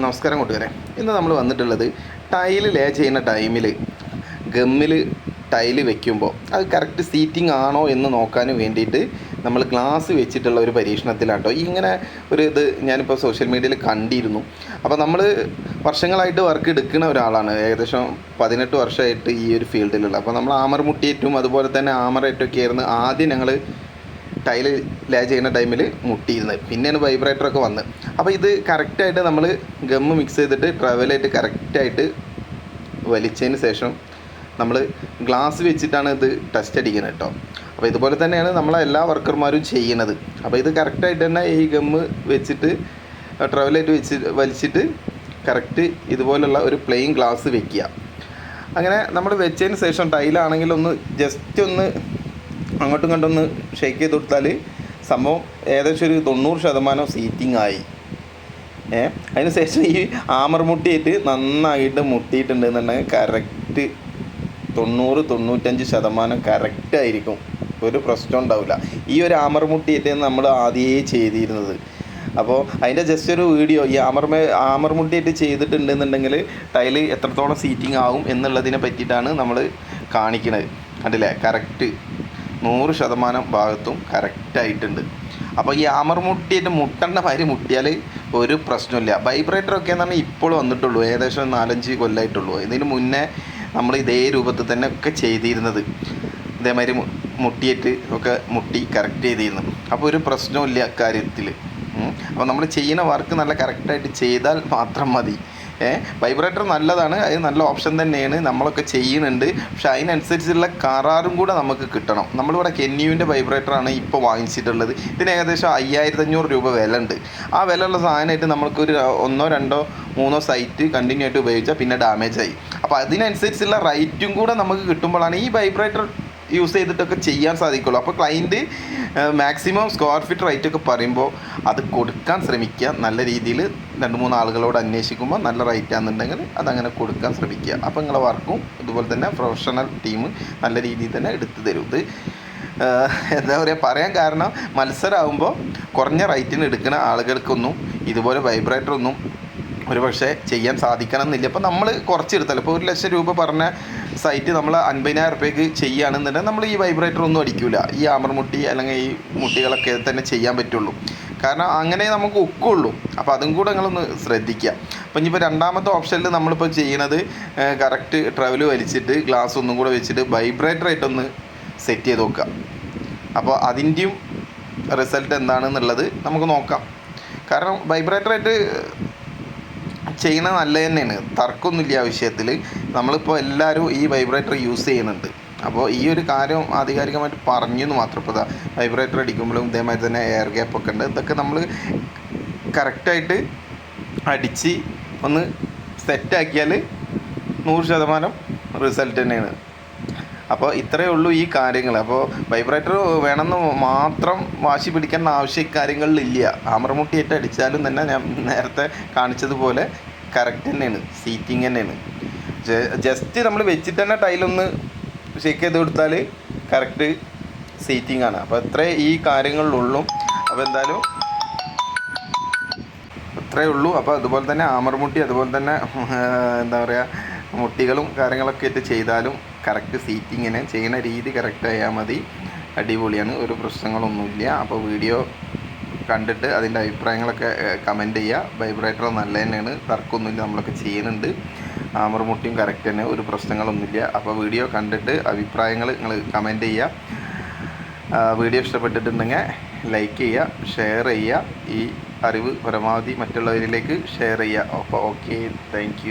നമസ്കാരം കൂട്ടുകാരെ. ഇന്ന് നമ്മൾ വന്നിട്ടുള്ളത് ടൈൽ ലേ ചെയ്യുന്ന ടൈമിൽ ഗമ്മിൽ ടൈൽ വെക്കുമ്പോൾ അത് കറക്റ്റ് സീറ്റിംഗ് ആണോ എന്ന് നോക്കാൻ വേണ്ടിയിട്ട് നമ്മൾ ഗ്ലാസ് വെച്ചിട്ടുള്ള ഒരു പരീക്ഷണത്തിലാട്ടോ. ഇങ്ങനെ ഒരു ഇത് ഞാനിപ്പോൾ സോഷ്യൽ മീഡിയയിൽ കണ്ടിരുന്നു. അപ്പോൾ നമ്മൾ വർഷങ്ങളായിട്ട് വർക്ക് എടുക്കുന്ന ഒരാളാണ്. ഏകദേശം പതിനെട്ട് വർഷമായിട്ട് ഈ ഒരു ഫീൽഡിലുള്ള അപ്പോൾ നമ്മൾ ആമർ മുട്ടിയേറ്റും അതുപോലെ തന്നെ ആമറേറ്റൊക്കെ ആയിരുന്നു. ആദ്യം ഞങ്ങൾ ടൈൽ ലേ ചെയ്യുന്ന ടൈമിൽ മുട്ടിയിരുന്നത്. പിന്നെയാണ് വൈബ്രേറ്ററൊക്കെ വന്നത് അപ്പോൾ ഇത് കറക്റ്റായിട്ട് നമ്മൾ ഗമ്മ് മിക്സ് ചെയ്തിട്ട് ട്രവലായിട്ട് കറക്റ്റായിട്ട് വലിച്ചതിന് ശേഷം നമ്മൾ ഗ്ലാസ് വെച്ചിട്ടാണ് ഇത് ടെസ്റ്റ് അടിക്കുന്നത് കേട്ടോ അപ്പോൾ ഇതുപോലെ തന്നെയാണ് നമ്മളെ എല്ലാ വർക്കർമാരും ചെയ്യുന്നത്. അപ്പോൾ ഇത് കറക്റ്റായിട്ട് തന്നെ ഈ ഗമ്മ് വെച്ചിട്ട് ട്രവലായിട്ട് വെച്ച് വലിച്ചിട്ട് കറക്റ്റ് ഇതുപോലുള്ള ഒരു പ്ലെയിൻ ഗ്ലാസ് വെക്കുക. അങ്ങനെ നമ്മൾ വെച്ചതിന് ശേഷം ടൈലാണെങ്കിൽ ഒന്ന് ജസ്റ്റ് ഒന്ന് അങ്ങോട്ടും ഇങ്ങോട്ടൊന്ന് ഷെയ്ക്ക് ചെയ്ത് കൊടുത്താൽ സംഭവം ഏകദേശം ഒരു തൊണ്ണൂറ് ശതമാനം സീറ്റിംഗ് ആയി. ഏ? അതിന് ശേഷം ഈ ആമർ മുട്ടിയിട്ട് നന്നായിട്ട് മുട്ടിയിട്ടുണ്ട് എന്നുണ്ടെങ്കിൽ കറക്റ്റ് തൊണ്ണൂറ് തൊണ്ണൂറ്റഞ്ച് ശതമാനം കറക്റ്റ് ആയിരിക്കും. ഒരു പ്രശ്നം ഉണ്ടാവില്ല. ഈ ഒരു ആമർ മുട്ടിയിട്ട് നമ്മൾ ആദ്യമേ ചെയ്തിരുന്നത്. അപ്പോൾ അതിന്റെ ജസ്റ്റ് ഒരു വീഡിയോ ഈ ആമർമേ ആമർ മുട്ടിയിട്ട് ചെയ്തിട്ടുണ്ടെന്നുണ്ടെങ്കിൽ ടൈൽ എത്രത്തോളം സീറ്റിംഗ് ആവും എന്നുള്ളതിനെ പറ്റിയിട്ടാണ് നമ്മൾ കാണിക്കുന്നത് കണ്ടില്ലേ? കറക്റ്റ് നൂറ് ശതമാനം ഭാഗത്തും കറക്റ്റായിട്ടുണ്ട് അപ്പോൾ ഈ ആമർ മുട്ടിയിട്ട് മുട്ടേണ്ട പരി മുട്ടിയാൽ ഒരു പ്രശ്നമില്ല വൈബ്രേറ്റർ ഒക്കെ എന്ന് പറഞ്ഞാൽ ഇപ്പോൾ വന്നിട്ടുള്ളൂ. ഏകദേശം നാലഞ്ച് കൊല്ലമായിട്ടുള്ളൂ ഇതിന് മുന്നേ നമ്മൾ ഇതേ രൂപത്തിൽ തന്നെ ഒക്കെ ചെയ്തിരുന്നത്. ഇതേമാതിരി മുട്ടിയിട്ട് ഒക്കെ മുട്ടി കറക്റ്റ് ചെയ്തിരുന്നു. അപ്പോൾ ഒരു പ്രശ്നമില്ല അക്കാര്യത്തിൽ അപ്പോൾ നമ്മൾ ചെയ്യുന്ന വർക്ക് നല്ല കറക്റ്റായിട്ട് ചെയ്താൽ മാത്രം മതി. വൈബ്രേറ്റർ നല്ലതാണ്. അത് നല്ല ഓപ്ഷൻ തന്നെയാണ്. നമ്മളൊക്കെ ചെയ്യുന്നുണ്ട്. പക്ഷേ അതിനനുസരിച്ചുള്ള കരാറും കൂടെ നമുക്ക് കിട്ടണം. നമ്മളിവിടെ കെന്യുവിന്റെ വൈബ്രേറ്ററാണ് ഇപ്പോൾ വാങ്ങിച്ചിട്ടുള്ളത്. ഇതിന് ഏകദേശം അയ്യായിരത്തി അഞ്ഞൂറ് രൂപ വില ഉണ്ട് ആ വിലയുള്ള സാധനമായിട്ട് നമ്മൾക്കൊരു ഒന്നോ രണ്ടോ മൂന്നോ സൈറ്റ് കണ്ടിന്യൂ ആയിട്ട് ഉപയോഗിച്ചാൽ പിന്നെ ഡാമേജ് ആയി. അപ്പോൾ അതിനനുസരിച്ചുള്ള റൈറ്റും കൂടെ നമുക്ക് കിട്ടുമ്പോഴാണ് ഈ വൈബ്രേറ്റർ യൂസ് ചെയ്തിട്ടൊക്കെ ചെയ്യാൻ സാധിക്കുള്ളൂ. അപ്പോൾ client maximum square feet rate ഒക്കെ പറയുമ്പോൾ അത് കൊടുക്കാൻ ശ്രമിക്കുക. നല്ല രീതിയിൽ രണ്ട് മൂന്ന് ആളുകളോട് അന്വേഷിക്കുമ്പോൾ നല്ല റേറ്റ് ആണെന്നുണ്ടെങ്കിൽ അതങ്ങനെ കൊടുക്കാൻ ശ്രമിക്കുക. അപ്പോൾ നിങ്ങളെ വർക്കും ഇതുപോലെ തന്നെ പ്രൊഫഷണൽ ടീം നല്ല രീതിയിൽ തന്നെ എടുത്തു തരും. ഇത് എന്താ പറയുക പറയാൻ കാരണം മത്സരമാകുമ്പോൾ കുറഞ്ഞ റേറ്റിന് എടുക്കുന്ന ആളുകൾക്കൊന്നും ഇതുപോലെ വൈബ്രേറ്റർ ഒന്നും ഒരു പക്ഷേ ചെയ്യാൻ സാധിക്കണം എന്നില്ല അപ്പോൾ നമ്മൾ കുറച്ചെടുത്താലും. ഇപ്പോൾ ഒരു ലക്ഷം രൂപ പറഞ്ഞ സൈറ്റ് നമ്മൾ അൻപതിനായിരം റുപ്യക്ക് ചെയ്യുകയാണെന്നുണ്ടെങ്കിൽ നമ്മൾ ഈ വൈബ്രേറ്റർ ഒന്നും അടിക്കില്ല ഈ ആമർ മുട്ടി അല്ലെങ്കിൽ ഈ മുട്ടികളൊക്കെ തന്നെ ചെയ്യാൻ പറ്റുള്ളൂ. കാരണം അങ്ങനെ നമുക്ക് ഒക്കുള്ളൂ. അപ്പോൾ അതും കൂടെ നിങ്ങളൊന്ന് ശ്രദ്ധിക്കുക. അപ്പം ഇനിയിപ്പോൾ രണ്ടാമത്തെ ഓപ്ഷനിൽ നമ്മളിപ്പോൾ ചെയ്യണത് കറക്റ്റ് ട്രവൽ വലിച്ചിട്ട് ഗ്ലാസ് ഒന്നും കൂടെ വെച്ചിട്ട് വൈബ്രേറ്റർ ആയിട്ടൊന്ന് സെറ്റ് ചെയ്ത് നോക്കുക. അപ്പോൾ അതിന്റെയും റിസൾട്ട് എന്താണെന്നുള്ളത് നമുക്ക് നോക്കാം. കാരണം വൈബ്രേറ്ററായിട്ട് ചെയ്യണത് നല്ലത് തന്നെയാണ്. തർക്കമൊന്നുമില്ല ആ വിഷയത്തിൽ നമ്മളിപ്പോൾ എല്ലാവരും ഈ വൈബ്രേറ്റർ യൂസ് ചെയ്യുന്നുണ്ട്. അപ്പോൾ ഈ ഒരു കാര്യം ആധികാരികമായിട്ട് പറഞ്ഞു എന്ന് മാത്രം ഇപ്പോൾ വൈബ്രേറ്റർ അടിക്കുമ്പോഴും ഇതേമാതിരി തന്നെ എയർ ഗ്യാപ്പ് ഒക്കെ ഉണ്ട്. ഇതൊക്കെ നമ്മൾ കറക്റ്റായിട്ട് അടിച്ച് ഒന്ന് സെറ്റാക്കിയാൽ നൂറ് ശതമാനം റിസൾട്ട് തന്നെയാണ്. അപ്പോൾ ഇത്രയേ ഉള്ളൂ ഈ കാര്യങ്ങൾ അപ്പോൾ വൈബ്രേറ്റർ വേണമെന്ന് മാത്രം വാശി പിടിക്കേണ്ട ആവശ്യ കാര്യങ്ങളിലില്ല ആമറമുട്ടിയായിട്ട് അടിച്ചാലും തന്നെ ഞാൻ നേരത്തെ കാണിച്ചതുപോലെ കറക്റ്റ് തന്നെയാണ്. സീറ്റിംഗ് തന്നെയാണ്. ജസ്റ്റ് നമ്മൾ വെച്ചിട്ട് തന്നെ ടൈലൊന്ന് ഷേക്ക് ചെയ്ത് കൊടുത്താൽ കറക്റ്റ് സീറ്റിംഗ് ആണ്. അപ്പോൾ ഇത്രേ ഈ കാര്യങ്ങളിലുള്ളൂ. അപ്പോൾ എന്തായാലും ഇത്രയേ ഉള്ളൂ. അപ്പോൾ അതുപോലെ തന്നെ ആമർമുട്ടി അതുപോലെ തന്നെ എന്താ പറയുക മുട്ടികളും കാര്യങ്ങളൊക്കെ ഇട്ട് ചെയ്താലും കറക്റ്റ് സീറ്റിങ്ങിന് ചെയ്യുന്ന രീതി കറക്റ്റ് ആയാൽ മതി. അടിപൊളിയാണ് ഒരു പ്രശ്നങ്ങളൊന്നുമില്ല. അപ്പോൾ വീഡിയോ കണ്ടിട്ട് അതിന്റെ അഭിപ്രായങ്ങളൊക്കെ കമന്റ് ചെയ്യുക. വൈബ്രേറ്റർ നല്ല തന്നെയാണ് തർക്കമൊന്നുമില്ല നമ്മളൊക്കെ ചെയ്യുന്നുണ്ട്. ആമർമുട്ടിയും കറക്റ്റ് തന്നെ ഒരു പ്രശ്നങ്ങളൊന്നുമില്ല. അപ്പോൾ വീഡിയോ കണ്ടിട്ട് അഭിപ്രായങ്ങൾ നിങ്ങൾ കമന്റ് ചെയ്യുക. വീഡിയോ ഇഷ്ടപ്പെട്ടിട്ടുണ്ടെങ്കിൽ ലൈക്ക് ചെയ്യുക ഷെയർ ചെയ്യുക. ഈ അറിവ് പരമാവധി മറ്റുള്ളവരിലേക്ക് ഷെയർ ചെയ്യുക. അപ്പോൾ ഓക്കെ താങ്ക്